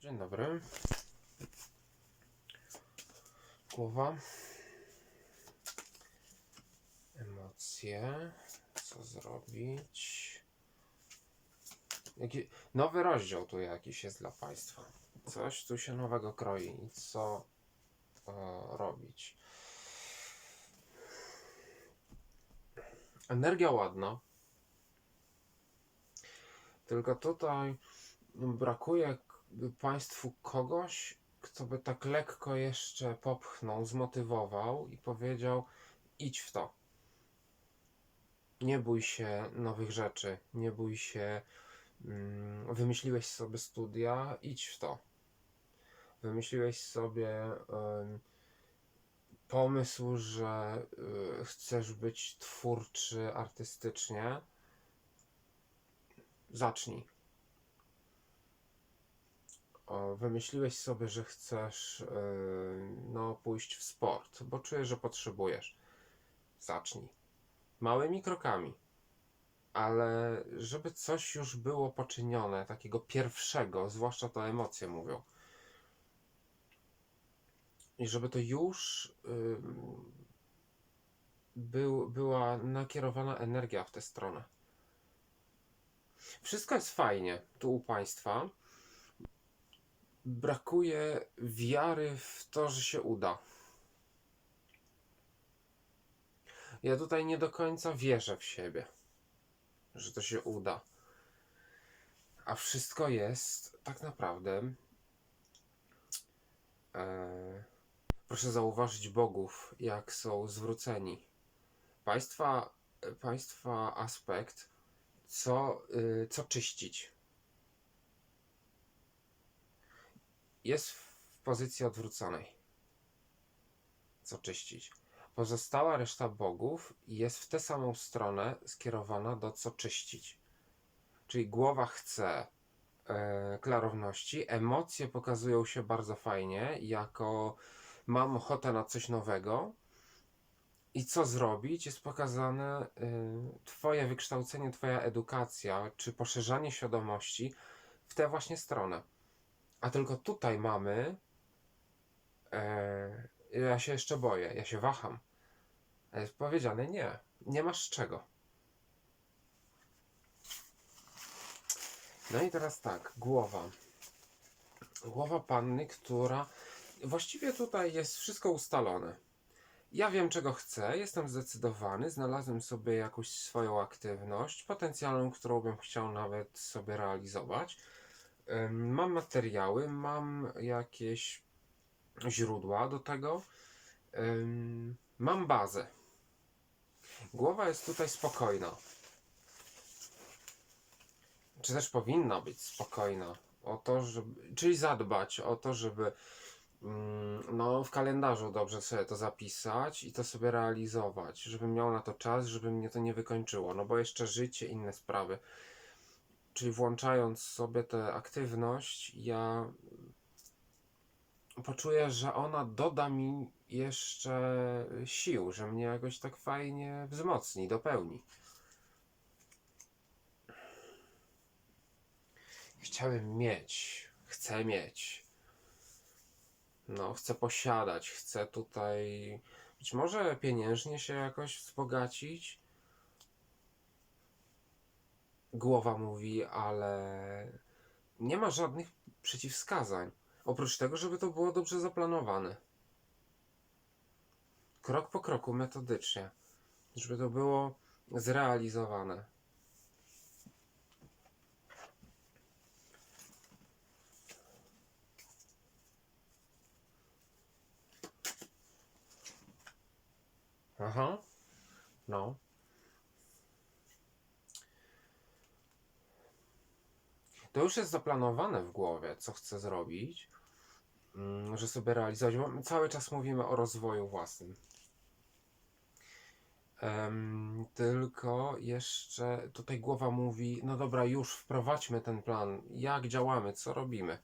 Dzień dobry. Głowa. Emocje. Co zrobić? Jaki... Nowy rozdział tu jakiś jest dla Państwa. Coś tu się nowego kroi. Co e, robić? Energia ładna. Tylko tutaj brakuje Państwu kogoś, kto by tak lekko jeszcze popchnął, zmotywował i powiedział: idź w to. Nie bój się nowych rzeczy, nie bój się. mm, Wymyśliłeś sobie studia, idź w to. Wymyśliłeś sobie pomysł, że y, chcesz być twórczy artystycznie. Zacznij. Wymyśliłeś sobie, że chcesz yy, no, pójść w sport, bo czujesz, że potrzebujesz. Zacznij. Małymi krokami. Ale żeby coś już było poczynione, takiego pierwszego, zwłaszcza to emocje mówią. I żeby to już yy, był, była nakierowana energia w tę stronę. Wszystko jest fajnie tu u Państwa. Brakuje wiary w to, że się uda. Ja tutaj nie do końca wierzę w siebie, że to się uda. A wszystko jest tak naprawdę. E, proszę zauważyć bogów, jak są zwróceni. Państwa, państwa aspekt, co, y, co czyścić. Jest w pozycji odwróconej. Co czyścić. Pozostała reszta bogów jest w tę samą stronę skierowana do co czyścić. Czyli głowa chce e, klarowności, emocje pokazują się bardzo fajnie, jako mam ochotę na coś nowego. I co zrobić? Jest pokazane y, Twoje wykształcenie, Twoja edukacja, czy poszerzanie świadomości w tę właśnie stronę. A tylko tutaj mamy. E, ja się jeszcze boję, ja się waham. Jest powiedziane nie, nie masz czego. No i teraz tak, głowa. Głowa panny, która. Właściwie tutaj jest wszystko ustalone. Ja wiem, czego chcę, jestem zdecydowany, znalazłem sobie jakąś swoją aktywność, potencjalną, którą bym chciał nawet sobie realizować. Mam materiały, mam jakieś źródła do tego. Mam bazę. Głowa jest tutaj spokojna. Czy też powinna być spokojna o to, żeby, czyli zadbać o to, żeby mm, no, w kalendarzu dobrze sobie to zapisać i to sobie realizować, żebym miał na to czas, żeby mnie to nie wykończyło, no bo jeszcze życie, inne sprawy. Czyli włączając sobie tę aktywność, ja poczuję, że ona doda mi jeszcze sił, że mnie jakoś tak fajnie wzmocni, dopełni. Chciałem mieć, chcę mieć. No, chcę posiadać, chcę tutaj być może pieniężnie się jakoś wzbogacić. Głowa mówi, ale nie ma żadnych przeciwwskazań. Oprócz tego, żeby to było dobrze zaplanowane. Krok po kroku, metodycznie. Żeby to było zrealizowane. Aha. No. To już jest zaplanowane w głowie, co chcę zrobić, mm, że sobie realizować. Cały czas mówimy o rozwoju własnym. Em, tylko jeszcze tutaj głowa mówi: No dobra, już wprowadźmy ten plan. Jak działamy, co robimy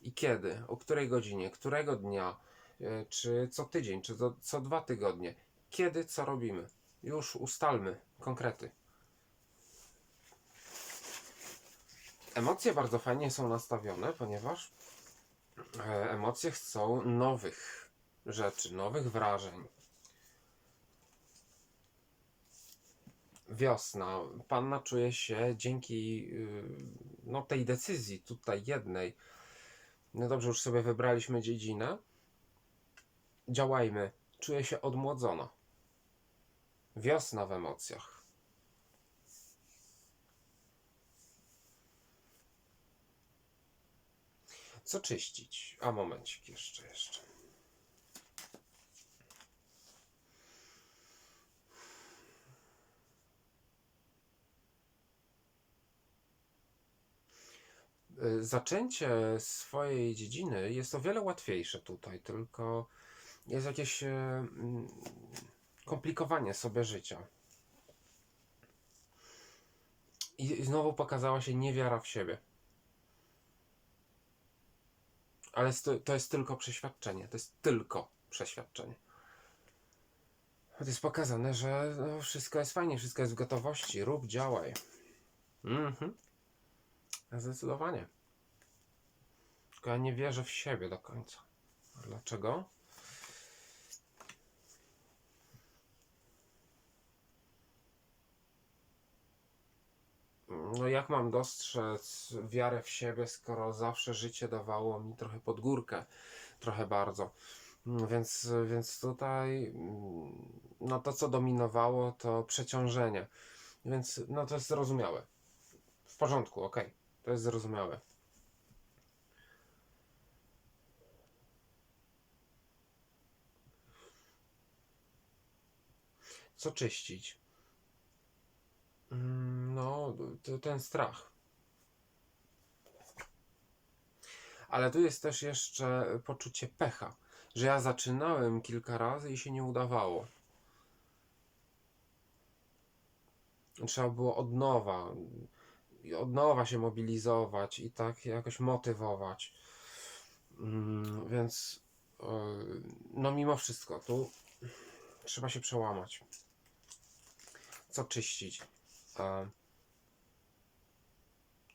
i kiedy, o której godzinie, którego dnia, e, czy co tydzień, czy co dwa tygodnie. Kiedy, co robimy. Już ustalmy konkrety. Emocje bardzo fajnie są nastawione, ponieważ E, Emocje chcą nowych rzeczy, nowych wrażeń. Wiosna. Panna czuje się dzięki yy, no, tej decyzji tutaj jednej. No dobrze, już sobie wybraliśmy dziedzinę. Działajmy. Czuje się odmłodzona. Wiosna w emocjach. Co czyścić? A momencik jeszcze, jeszcze. Y, Zaczęcie swojej dziedziny jest o wiele łatwiejsze tutaj, tylko jest jakieś e, mm, komplikowanie sobie życia. I znowu pokazała się niewiara w siebie. Ale to, jest tylko przeświadczenie. To jest tylko przeświadczenie. To jest pokazane, że no, wszystko jest fajnie, wszystko jest w gotowości. Rób, działaj. Mhm. Zdecydowanie. Tylko ja nie wierzę w siebie do końca. Dlaczego? No jak mam dostrzec wiarę w siebie, skoro zawsze życie dawało mi trochę pod górkę, trochę bardzo. Mm, Więc, więc tutaj mm, no to co dominowało to przeciążenie. Więc no to jest zrozumiałe. W porządku, okej. To jest zrozumiałe. Co czyścić? Mm, No, ten strach. Ale tu jest też jeszcze poczucie pecha, że ja zaczynałem kilka razy i się nie udawało. Trzeba było od nowa, od nowa się mobilizować i tak jakoś motywować. Mm, Więc, e, no mimo wszystko, tu trzeba się przełamać. Co czyścić? E,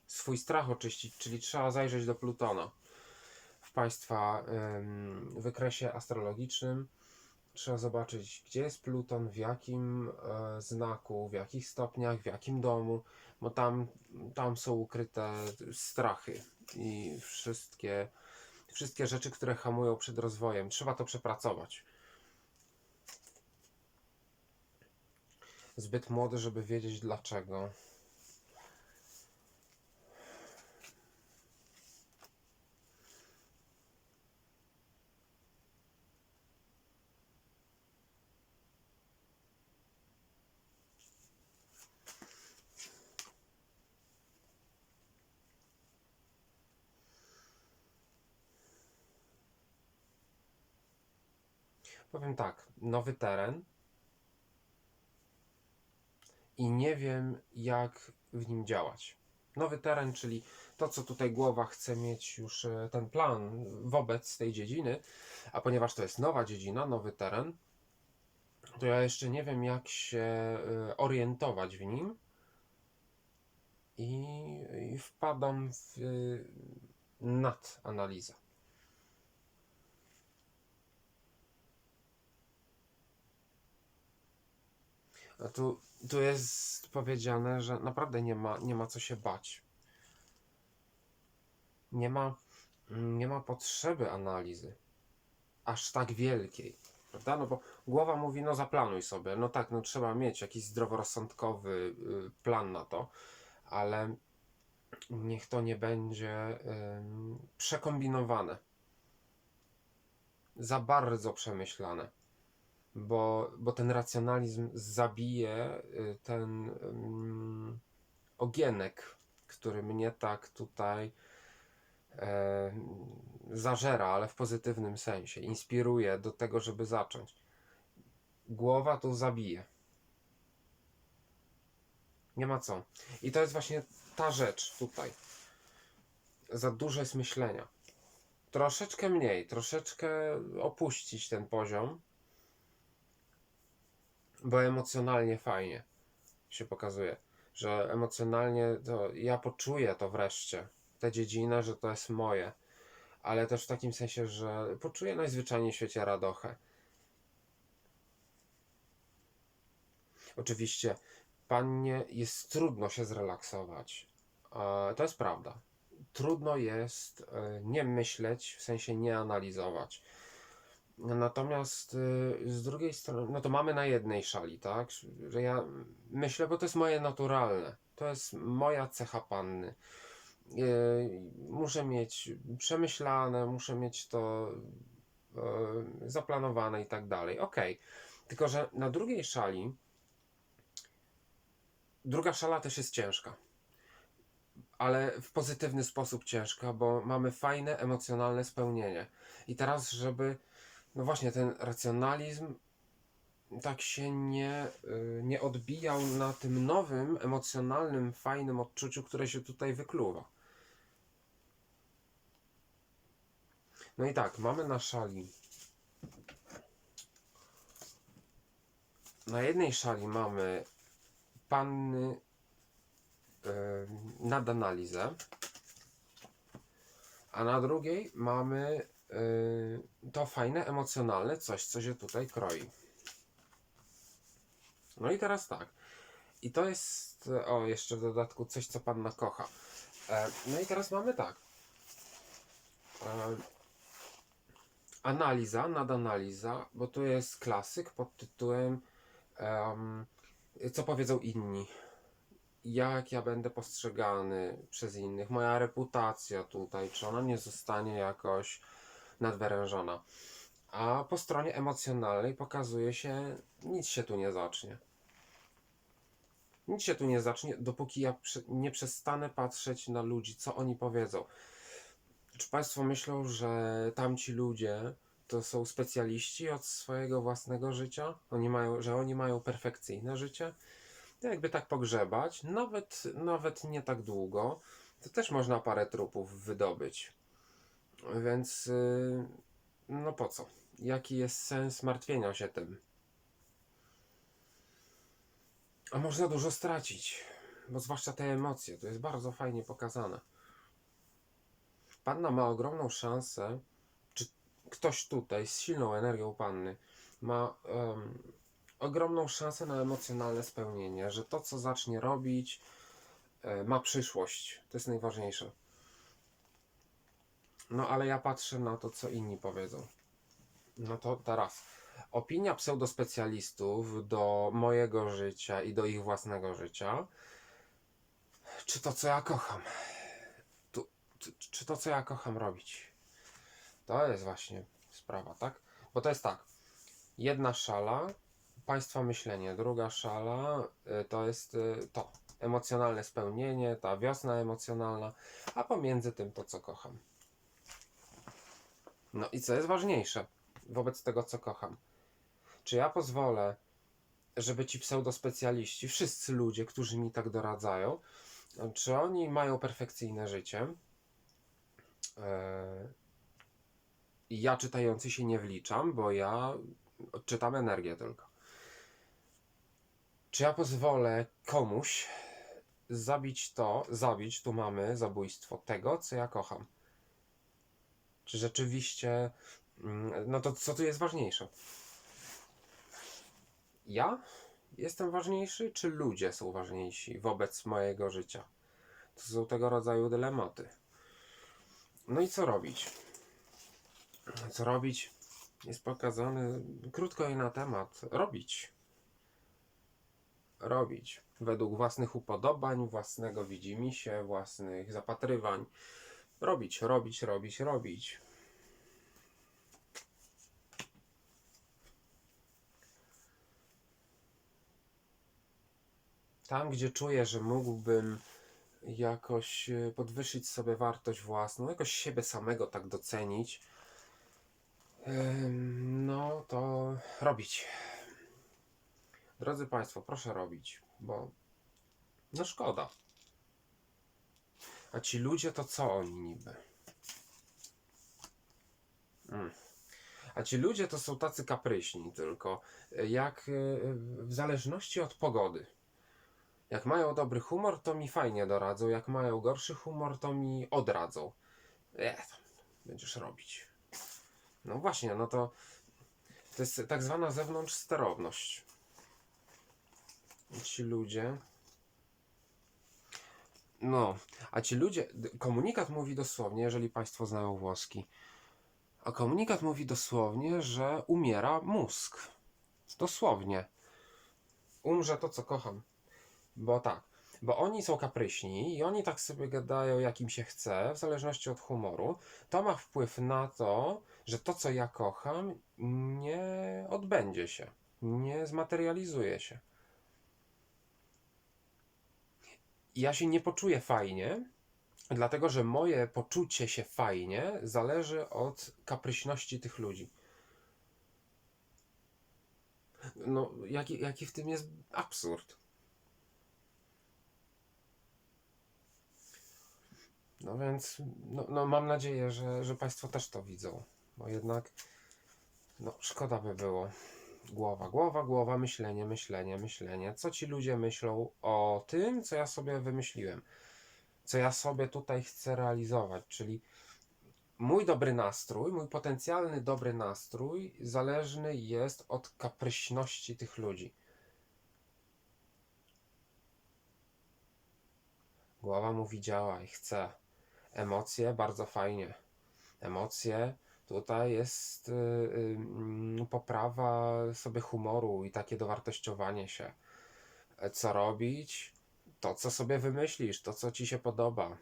Swój strach oczyścić, czyli trzeba zajrzeć do Plutona w Państwa em, wykresie astrologicznym. Trzeba zobaczyć, gdzie jest Pluton, w jakim e, znaku, w jakich stopniach, w jakim domu, bo tam, tam są ukryte strachy i wszystkie, wszystkie rzeczy, które hamują przed rozwojem. Trzeba to przepracować. Zbyt młody, żeby wiedzieć dlaczego. Powiem tak, nowy teren i nie wiem, jak w nim działać. Nowy teren, czyli to, co tutaj głowa chce mieć już e, ten plan wobec tej dziedziny, a ponieważ to jest nowa dziedzina, nowy teren, to ja jeszcze nie wiem, jak się e, orientować w nim i, i wpadam w e, nadanalizę. A tu, tu jest powiedziane, że naprawdę nie ma, nie ma co się bać. Nie ma, nie ma potrzeby analizy aż tak wielkiej, prawda? No bo głowa mówi, no zaplanuj sobie. No tak, no trzeba mieć jakiś zdroworozsądkowy y, plan na to, ale niech to nie będzie przekombinowane. Za bardzo przemyślane bo, bo ten racjonalizm zabije y, ten um, ogienek, który mnie tak tutaj e, zażera, ale w pozytywnym sensie, inspiruje do tego, żeby zacząć. Głowa tu zabije. Nie ma co. I to jest właśnie ta rzecz tutaj. Za dużo jest myślenia. Troszeczkę mniej, troszeczkę opuścić ten poziom bo emocjonalnie fajnie się pokazuje, że emocjonalnie to ja poczuję to wreszcie, tę dziedzinę, że to jest moje, ale też w takim sensie, że poczuję najzwyczajniej w świecie radochę. Oczywiście, pannie jest trudno się zrelaksować. To jest prawda. Trudno jest e, nie myśleć, w sensie nie analizować. Natomiast y, z drugiej strony, no to mamy na jednej szali, tak? Że ja myślę, bo to jest moje naturalne. To jest moja cecha panny. Y, Muszę mieć przemyślane, muszę mieć to y, zaplanowane i tak dalej. Okej. Tylko, że na drugiej szali, druga szala też jest ciężka. Ale w pozytywny sposób ciężka, bo mamy fajne, emocjonalne spełnienie. I teraz, żeby no właśnie, ten racjonalizm tak się nie, y, nie odbijał na tym nowym, emocjonalnym, fajnym odczuciu, które się tutaj wykluwa. No i tak, mamy na szali. Na jednej szali mamy panny y, nad analizę, a na drugiej mamy to fajne, emocjonalne coś, co się tutaj kroi. No i teraz tak. I to jest, o, jeszcze w dodatku coś, co panna kocha. E, no i teraz mamy tak. E, analiza, nadanaliza, bo tu jest klasyk pod tytułem em, Co powiedzą inni? Jak ja będę postrzegany przez innych? Moja reputacja tutaj, czy ona nie zostanie jakoś nadwyrężona? A po stronie emocjonalnej pokazuje się, nic się tu nie zacznie. Nic się tu nie zacznie, dopóki ja nie przestanę patrzeć na ludzi, co oni powiedzą. Czy Państwo myślą, że tamci ludzie to są specjaliści od swojego własnego życia? Oni mają, że oni mają perfekcyjne życie? To jakby tak pogrzebać, nawet, nawet nie tak długo, to też można parę trupów wydobyć. Więc, yy, no po co? Jaki jest sens martwienia się tym? A można dużo stracić, bo zwłaszcza te emocje, to jest bardzo fajnie pokazane. Panna ma ogromną szansę, czy ktoś tutaj z silną energią panny ma em, ogromną szansę na emocjonalne spełnienie, że to, co zacznie robić, e, ma przyszłość. To jest najważniejsze. No ale ja patrzę na to, co inni powiedzą. No to teraz. Opinia pseudospecjalistów do mojego życia i do ich własnego życia. Czy to, co ja kocham? Tu, czy, czy to, co ja kocham robić? To jest właśnie sprawa, tak? Bo to jest tak. Jedna szala, państwa myślenie, druga szala y, to jest y, to. Emocjonalne spełnienie, ta wiosna emocjonalna, a pomiędzy tym to, co kocham. No i co jest ważniejsze wobec tego, co kocham? Czy ja pozwolę, żeby ci pseudospecjaliści, wszyscy ludzie, którzy mi tak doradzają, czy oni mają perfekcyjne życie? I ja czytający się nie wliczam, bo ja czytam energię tylko. Czy ja pozwolę komuś zabić to, zabić, tu mamy zabójstwo tego, co ja kocham? Czy rzeczywiście, mm, no to co tu jest ważniejsze? Ja jestem ważniejszy, czy ludzie są ważniejsi wobec mojego życia? To są tego rodzaju dylematy. No i co robić? Co robić? Jest pokazane krótko i na temat. Robić. Robić. Według własnych upodobań, własnego widzimisię, własnych zapatrywań. Robić, robić, robić, robić. Tam, gdzie czuję, że mógłbym jakoś e, podwyższyć sobie wartość własną, jakoś siebie samego tak docenić, no to robić. Drodzy Państwo, proszę robić, bo no szkoda. A ci ludzie to co oni niby? Mm. A ci ludzie to są tacy kapryśni tylko, e, jak e, w zależności od pogody. Jak mają dobry humor, to mi fajnie doradzą, jak mają gorszy humor, to mi odradzą. Eh, będziesz robić. No właśnie, no to to jest tak zwana zewnątrz sterowność. Ci ludzie. No, a ci ludzie. Komunikat mówi dosłownie, jeżeli Państwo znają włoski. A komunikat mówi dosłownie, że umiera mózg. Dosłownie. Umrze to, co kocham. Bo tak, bo oni są kapryśni i oni tak sobie gadają, jak im się chce, w zależności od humoru. To ma wpływ na to, że to, co ja kocham, nie odbędzie się, nie zmaterializuje się. Ja się nie poczuję fajnie, dlatego że moje poczucie się fajnie zależy od kapryśności tych ludzi. No, jaki, jaki w tym jest absurd? No więc, no, no mam nadzieję, że, że Państwo też to widzą, bo jednak, no szkoda by było. Głowa, głowa, głowa, myślenie, myślenie, myślenie. Co ci ludzie myślą o tym, co ja sobie wymyśliłem? Co ja sobie tutaj chcę realizować? Czyli mój dobry nastrój, mój potencjalny dobry nastrój zależny jest od kapryśności tych ludzi. Głowa mówi działaj, chce. Emocje bardzo fajnie. Emocje tutaj jest y, y, mm, poprawa sobie humoru i takie dowartościowanie się. E, Co robić? To, co sobie wymyślisz, to, co ci się podoba.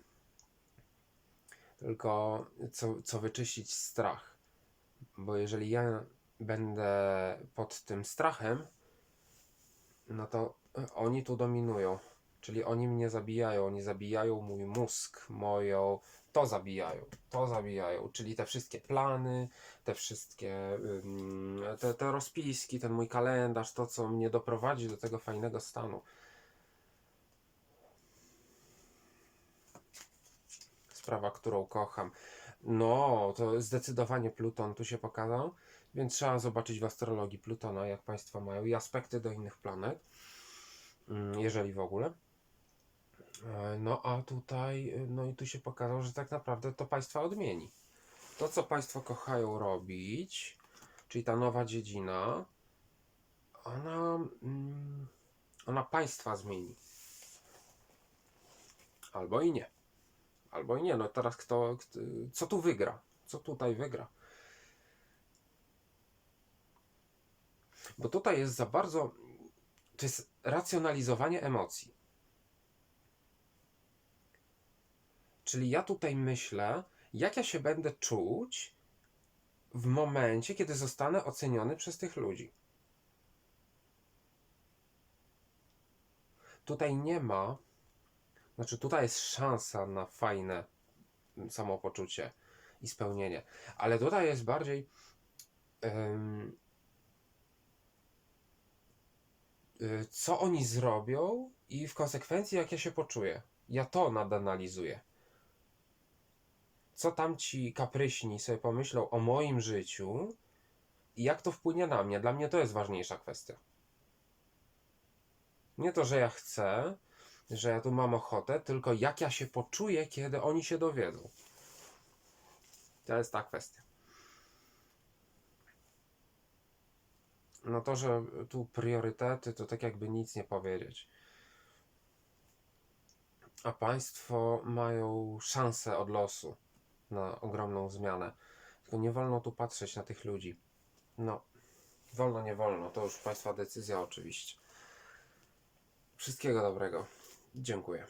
Tylko co, co wyczyścić strach. Bo jeżeli ja będę pod tym strachem, no to e, oni tu dominują. Czyli oni mnie zabijają, oni zabijają mój mózg, moją. To zabijają, to zabijają. Czyli te wszystkie plany, te wszystkie. te, te rozpiski, ten mój kalendarz, to co mnie doprowadzi do tego fajnego stanu. Sprawa, którą kocham. No, to zdecydowanie Pluton tu się pokazał, więc trzeba zobaczyć w astrologii Plutona, jak Państwo mają i aspekty do innych planet, jeżeli w ogóle. E, No a tutaj, y, no i tu się pokazało, że tak naprawdę to Państwa odmieni. To, co Państwo kochają robić, czyli ta nowa dziedzina, ona, mm, ona Państwa zmieni. Albo i nie. Albo i nie. No teraz kto, kto co tu wygra? Co tutaj wygra? Bo tutaj jest za bardzo, to jest racjonalizowanie emocji. Czyli ja tutaj myślę, jak ja się będę czuć w momencie, kiedy zostanę oceniony przez tych ludzi. Tutaj nie ma, znaczy tutaj jest szansa na fajne samopoczucie i spełnienie, ale tutaj jest bardziej y, co oni zrobią i w konsekwencji jak ja się poczuję. Ja to nadanalizuję co tamci kapryśni sobie pomyślą o moim życiu i jak to wpłynie na mnie. Dla mnie to jest ważniejsza kwestia. Nie to, że ja chcę, że ja tu mam ochotę, tylko jak ja się poczuję, kiedy oni się dowiedzą. To jest ta kwestia. No to, że tu priorytety, to tak jakby nic nie powiedzieć. A państwo mają szansę od losu na ogromną zmianę. Tylko nie wolno tu patrzeć na tych ludzi. No, wolno, nie wolno. To już Państwa decyzja, oczywiście. Wszystkiego dobrego. Dziękuję.